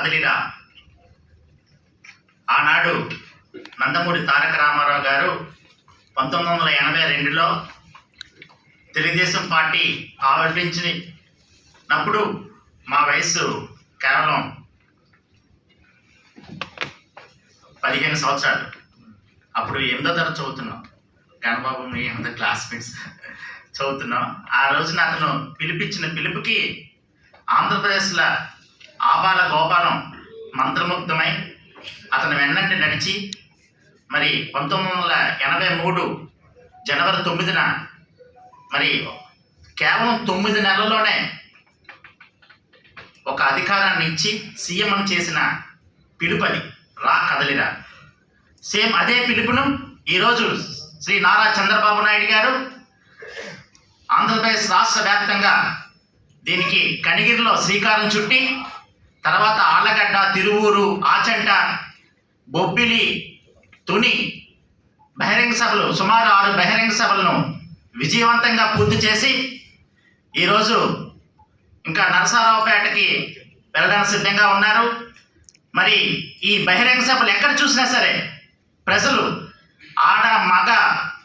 కదిలిరా. ఆనాడు నందమూరి తారక రామారావు గారు పంతొమ్మిది వందల ఎనభై రెండులో తెలుగుదేశం పార్టీ ఆవిర్భించినప్పుడు మా వయస్సు కేవలం పదిహేను సంవత్సరాలు. అప్పుడు ఎనిమిదో తరగతి చదువుతున్నాం. గణబాబు మీ అందరు క్లాస్మేట్స్ చదువుతున్నాం. ఆ రోజున అతను పిలిపించిన పిలుపుకి ఆంధ్రప్రదేశ్లో ఆబాల గోపాలం మంత్రముగ్ధమై అతను వెన్నంటి నడిచి మరి పంతొమ్మిది వందల ఎనభై మూడు జనవరి తొమ్మిదిన మరి కేవలం తొమ్మిది నెలల్లోనే ఒక అధికారాన్ని ఇచ్చి సీఎం చేసిన పిలుపది రా కదలిరా. సేమ్ అదే పిలుపును ఈరోజు శ్రీ నారా చంద్రబాబు నాయుడు గారు ఆంధ్రప్రదేశ్ రాష్ట్ర వ్యాప్తంగా దీనికి కనిగిరిలో శ్రీకారం చుట్టి తర్వాత ఆళ్ళగడ్డ తిరువూరు ఆచంట బొబ్బిలి తుని బహిరంగ సభలు సుమారు ఆరు బహిరంగ సభలను విజయవంతంగా పూర్తి చేసి ఈరోజు ఇంకా నరసారావుపేటకి వెళ్ళడానికి సిద్ధంగా ఉన్నారు. మరి ఈ బహిరంగ సభలు ఎక్కడ చూసినా సరే ప్రజలు ఆడ మగ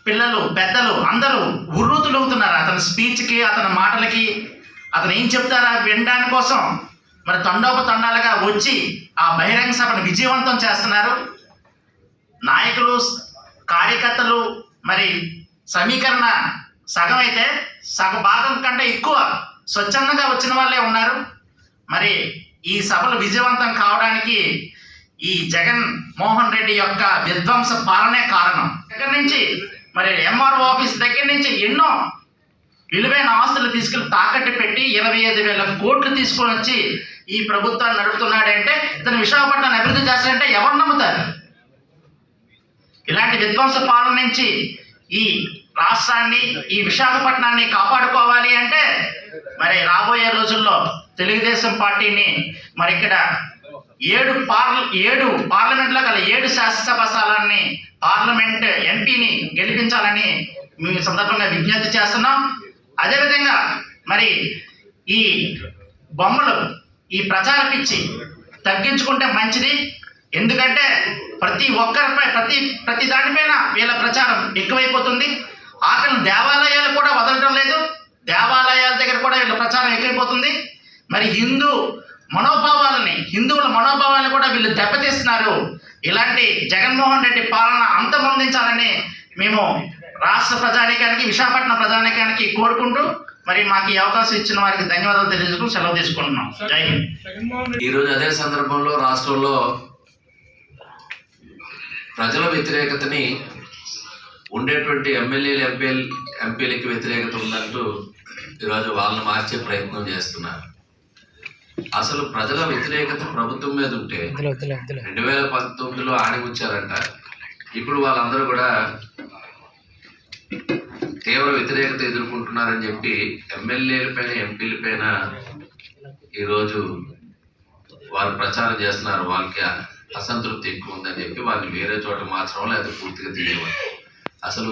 పిల్లలు పెద్దలు అందరూ ఉర్రూతులవుతున్నారు. అతని స్పీచ్కి అతని మాటలకి అతను ఏం చెప్తారా వినడానికోసం కోసం మరి తండోపతండాలుగా వచ్చి ఆ బహిరంగ సభను విజయవంతం చేస్తున్నారు. నాయకులు కార్యకర్తలు మరి సమీకరణ సగం అయితే సగ భాగం కంటే ఎక్కువ స్వచ్ఛందంగా వచ్చిన వాళ్ళే ఉన్నారు. మరి ఈ సభలు విజయవంతం కావడానికి ఈ జగన్ మోహన్ రెడ్డి యొక్క విధ్వంస పాలనే కారణం. దగ్గర నుంచి మరి ఎంఆర్ఓ ఆఫీస్ దగ్గర నుంచి ఎన్నో విలువైన ఆస్తులు తీసుకెళ్ళి తాకట్టు పెట్టి ఇరవై ఐదు వేల కోట్లు తీసుకొని వచ్చి ఈ ప్రభుత్వాన్ని నడుపుతున్నాడంటే ఇతను విశాఖపట్నాన్ని అభివృద్ధి చేస్తాడంటే ఎవరు నమ్ముతారు? ఇలాంటి విధ్వంస పాలన నుంచి ఈ రాష్ట్రాన్ని ఈ విశాఖపట్నాన్ని కాపాడుకోవాలి అంటే మరి రాబోయే రోజుల్లో తెలుగుదేశం పార్టీని మరి ఇక్కడ ఏడు పార్ల ఏడు పార్లమెంట్లో గల ఏడు శాసనసభ స్థలాన్ని పార్లమెంట్ ఎంపీని గెలిపించాలని మేము సందర్భంగా విజ్ఞప్తి చేస్తున్నాం. అదేవిధంగా మరి ఈ బొమ్మలు ఈ ప్రచార పిచ్చి తగ్గించుకుంటే మంచిది. ఎందుకంటే ప్రతి ఒక్కరిపై ప్రతి ప్రతి దానిపైన వీళ్ళ ప్రచారం ఎక్కువైపోతుంది. ఆఖరి దేవాలయాలు కూడా వదలటం లేదు. దేవాలయాల దగ్గర కూడా వీళ్ళ ప్రచారం ఎక్కువైపోతుంది. మరి హిందూ మనోభావాలని హిందువుల మనోభావాలను కూడా వీళ్ళు దెబ్బతీస్తున్నారు. ఇలాంటి జగన్మోహన్ రెడ్డి పాలన అంతమొందించాలని మేము రాష్ట్ర ప్రజానీకానికి విశాఖపట్నం ప్రజానీకానికి కోరుకుంటూ మరి మాకు ఈ అవకాశం ఇచ్చిన వారికి ధన్యవాదాలు తెలియజేసుకుని సెలవు తీసుకుంటున్నాం. జై హింద్. ఈరోజు అదే సందర్భంలో రాష్ట్రంలో ప్రజల వ్యతిరేకతని ఉండేటువంటి ఎమ్మెల్యేలు ఎంపీలు ఎంపీలకి వ్యతిరేకత ఉందంటూ ఈరోజు వాళ్ళని మార్చే ప్రయత్నం చేస్తున్నారు. అసలు ప్రజల వ్యతిరేకత ప్రభుత్వం మీద ఉంటే రెండు వేల పంతొమ్మిదిలో ఆడిముచ్చారంట ఇప్పుడు వాళ్ళందరూ కూడా తీవ్ర వ్యతిరేకత ఎదుర్కొంటున్నారని చెప్పి ఎమ్మెల్యేల పైన ఎంపీల పైన ఈరోజు వారు ప్రచారం చేస్తున్నారు. వాళ్ళకి అసంతృప్తి ఎక్కువ ఉందని చెప్పి వాళ్ళని వేరే చోట మార్చడం లేదా పూర్తిగా తీయడం అసలు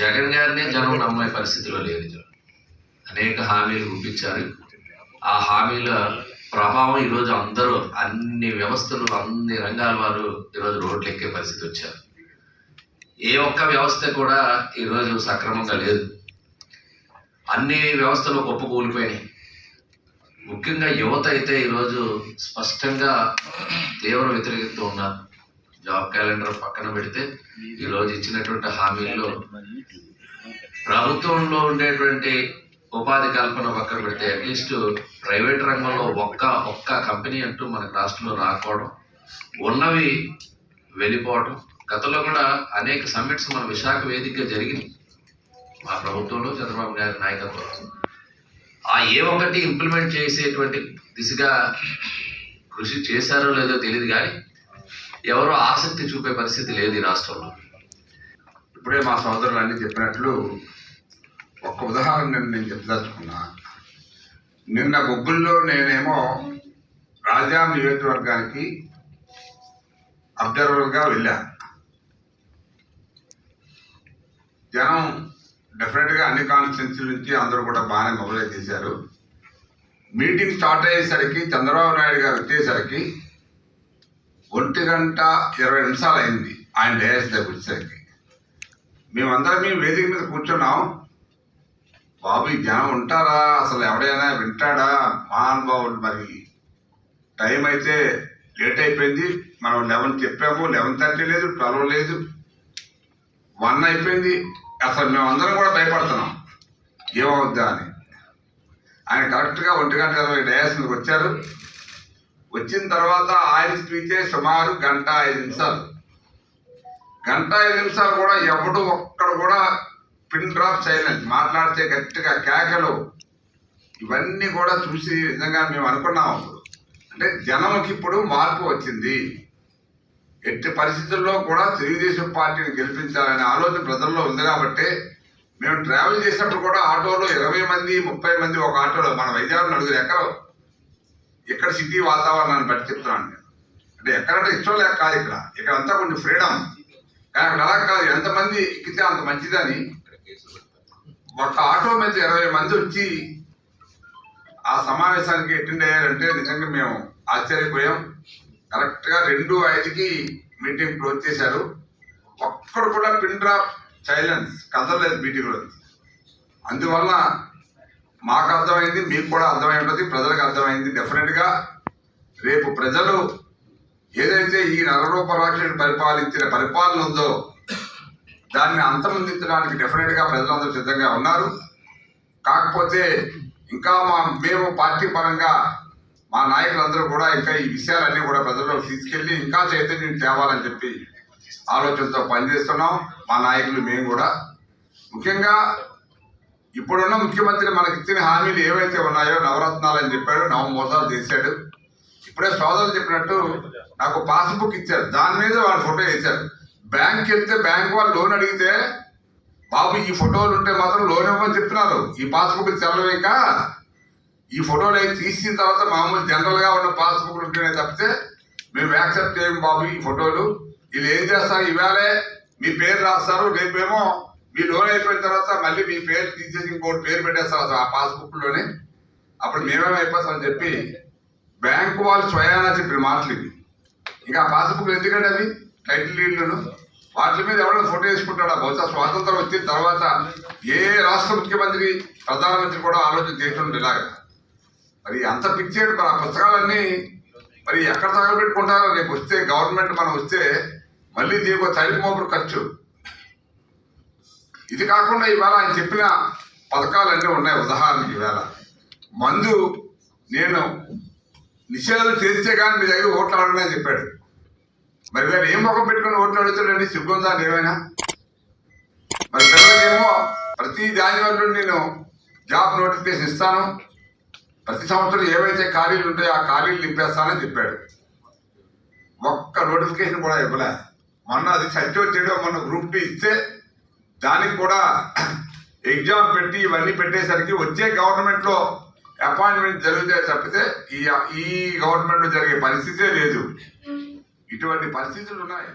జగన్ గారినే జనం నమ్మే పరిస్థితిలో లేదు అనేక హామీలు చూపించారు ఆ హామీల ప్రభావం ఈరోజు అందరూ అన్ని వ్యవస్థలు అన్ని రంగాల వారు ఈరోజు రోడ్లు ఎక్కే పరిస్థితి వచ్చారు. ఏ ఒక్క వ్యవస్థ కూడా ఈరోజు సక్రమంగా లేదు. అన్ని వ్యవస్థలు గొప్ప కూలిపోయినాయి. ముఖ్యంగా యువత అయితే ఈరోజు స్పష్టంగా తీవ్ర వ్యతిరేకతతో ఉన్నారు. జాబ్ క్యాలెండర్ పక్కన పెడితే ఈరోజు ఇచ్చినటువంటి హామీల్లో ప్రభుత్వంలో ఉండేటువంటి ఉపాధి కల్పన పక్కన పెడితే అట్లీస్ట్ ప్రైవేట్ రంగంలో ఒక్క ఒక్క కంపెనీ అంటూ మనకు రాష్ట్రంలో రాకపోవడం ఉన్నవి వెళ్ళిపోవడం గతంలో కూడా అనేక సమ్మిట్స్ మన విశాఖ వేదికగా జరిగినాయి. మా ప్రభుత్వంలో చంద్రబాబు గారి నాయకత్వం ఆ ఏ ఒక్కటి ఇంప్లిమెంట్ చేసేటువంటి దిశగా కృషి చేశారో లేదో తెలియదు కానీ ఎవరో ఆసక్తి చూపే పరిస్థితి లేదు ఈ రాష్ట్రంలో. ఇప్పుడే మా సోదరులు అన్నీ చెప్పినట్లు ఒక్క ఉదాహరణ నేను నేను చెప్పదలుచుకున్నా. నిన్న గుగ్గుల్లో నేనేమో రాజా నియోజకవర్గానికి అబ్జర్వర్గా వెళ్ళాను జనం డెఫినెట్గా అన్ని కాన్స్టిట్యున్సీ నుంచి అందరూ కూడా బాగానే మొబైలైజ్ చేశారు మీటింగ్ స్టార్ట్ అయ్యేసరికి చంద్రబాబు నాయుడు గారు వచ్చేసరికి ఒంటి గంట ఇరవై నిమిషాలు అయింది ఆయన డేస్ దగ్గర వచ్చేసరికి. మేమందరం మేము వేదిక మీద కూర్చున్నాం. బాబు జనం ఉంటారా? అసలు ఎవడైనా వింటాడా? మహానుభావుడు మరి టైం అయితే లేట్ అయిపోయింది. మనం లెవెన్ చెప్పాము. లెవెన్ థర్టీ లేదు ట్వెల్వ్ లేదు. వన్ అయిపోయింది. అసలు మేమందరం కూడా భయపడుతున్నాం. ఏమవుద్దా అని. ఆయన కరెక్ట్గా ఒంటి గంట ఇరవై డయాస్ మీదకి వచ్చారు. వచ్చిన తర్వాత ఆయన స్పీచే సుమారు గంట ఐదు నిమిషాలు. గంట ఐదు నిమిషాలు కూడా ఎవడు ఒక్కడు కూడా పిన్ డ్రాప్ చేయలేదు. మాట్లాడితే గట్టిగా కేకలు. ఇవన్నీ కూడా చూసి నిజంగా మేము అనుకున్నాం. అప్పుడు అంటే జనంకి ఇప్పుడు మార్పు వచ్చింది. ఎట్టి పరిస్థితుల్లో కూడా తెలుగుదేశం పార్టీని గెలిపించాలనే ఆలోచన ప్రజల్లో ఉంది కాబట్టి మేము ట్రావెల్ చేసినప్పుడు కూడా ఆటోలో ఇరవై మంది ముప్పై మంది ఒక ఆటోలో మన వైజాగ్ నలుగురు ఎక్కడ ఇక్కడ సిటీ వాతావరణాన్ని బట్టి చెప్తున్నాను నేను. అంటే ఎక్కడంటే ఇష్టం లేక కాదు ఇక్కడ. ఇక్కడ అంతా కొంచెం ఫ్రీడమ్ కానీ అక్కడ అలా కాదు. ఎంతమంది ఎక్కితే అంత మంచిదని. ఒక ఆటో మీద ఇరవై మంది వచ్చి ఆ సమావేశానికి అటెండ్ అయ్యారంటే నిజంగా మేము ఆశ్చర్యపోయాం. కరెక్ట్గా రెండు ఐదుకి మీటింగ్ క్లోజ్ చేశారు. ఒక్కడు కూడా పిన్ డ్రాప్ సైలెన్స్ కదలలేదు మీటింగ్లో అందువల్ల మాకు అర్థమైంది మీకు కూడా అర్థమై ఉంటుంది ప్రజలకు అర్థమైంది. డెఫినెట్గా రేపు ప్రజలు ఏదైతే ఈ నరరూపరాక్షుడు పరిపాలించిన పరిపాలన ఉందో దాన్ని అంతమొందించడానికి డెఫినెట్గా ప్రజలందరూ సిద్ధంగా ఉన్నారు. కాకపోతే ఇంకా మా మేము పార్టీ పరంగా మా నాయకులందరూ కూడా ఇంకా ఈ విషయాలన్నీ కూడా ప్రజల్లోకి తీసుకెళ్ళి ఇంకా చైతన్యం తేవాలని చెప్పి ఆలోచనతో పనిచేస్తున్నాం. మా నాయకులు మేము కూడా. ముఖ్యంగా ఇప్పుడున్న ముఖ్యమంత్రి మనకి ఇచ్చిన హామీలు ఏవైతే ఉన్నాయో నవరత్నాలు అని చెప్పాడు నవ మోసాలు చేశాడు. ఇప్పుడే సోదరులు చెప్పినట్టు నాకు పాస్బుక్ ఇచ్చారు. దాని మీద వాళ్ళు ఫోటో వేశారు. బ్యాంక్ వెళ్తే బ్యాంక్ వాళ్ళు లోన్ అడిగితే బాబు ఈ ఫోటోలు ఉంటే మాత్రం లోన్ ఇవ్వమని చెప్తున్నారు ఈ పాస్బుక్ తెలవేక ఈ ఫోటోలు అవి తీసిన తర్వాత మామూలు జనరల్గా ఉన్న పాస్బుక్లు ఉంటేనే తప్పితే మేము యాక్సెప్ట్ చేయము బాబు ఈ ఫోటోలు. వీళ్ళు ఏం చేస్తారు? ఇవాళే మీ పేరు రాస్తారు. రేపేమో మీ లోన్ అయిపోయిన తర్వాత మళ్ళీ మీ పేరు తీసేసి ఇంకోటి పేరు పెట్టేస్తారు అసలు ఆ పాస్బుక్లోనే. అప్పుడు మేమేమైపోతామని చెప్పి బ్యాంకు వాళ్ళు స్వయానా చెప్పిన మాటలు ఇవి. ఇంకా పాస్బుక్ ఎందుకంటే అవి? టైటిల్ డీడ్లను వాటి మీద ఎవరైనా ఫోటో వేసుకుంటాడా? బహుశా స్వాతంత్రం వచ్చిన తర్వాత ఏ రాష్ట్ర ముఖ్యమంత్రి ప్రధానమంత్రి కూడా ఆలోచన చేయటం ఇలాగా మరి అంత పిచ్చేడు మరి ఆ పుస్తకాలన్నీ. మరి ఎక్కడ తగలబెట్టుకుంటారో రేపు వస్తే గవర్నమెంట్ మనం వస్తే మళ్ళీ దీనికి తల్లి మోపుడు ఖర్చు. ఇది కాకుండా ఇవాళ ఆయన చెప్పిన పథకాలన్నీ ఉన్నాయి ఉదాహరణకి ఇవాళ. మందు నేను నిషేధం చేస్తే కానీ మీ దగ్గర ఓట్లు అడగని చెప్పాడు. మరి వీళ్ళు ఏం ముఖం పెట్టుకుని ఓట్లు అడుగుతాడండి? సిగ్గుందా ఏమైనా మరి పిల్లలకేమో ప్రతి దాని వల్ల నేను జాబ్ నోటిఫికేషన్ ఇస్తాను. ప్రతి సంవత్సరం ఏవైతే ఖాళీలు ఉంటాయో ఆ ఖాళీలు నింపేస్తానని చెప్పాడు. ఒక్క నోటిఫికేషన్ కూడా ఇవ్వలే. మొన్న అది సత్యం చేయడం మొన్న గ్రూప్ టీ ఇస్తే దానికి కూడా ఎగ్జామ్ పెట్టి ఇవన్నీ పెట్టేసరికి వచ్చే గవర్నమెంట్లో అపాయింట్మెంట్ జరిగితే తప్పితే ఈ ఈ గవర్నమెంట్లో జరిగే పరిస్థితే లేదు. ఇటువంటి పరిస్థితులు ఉన్నాయి.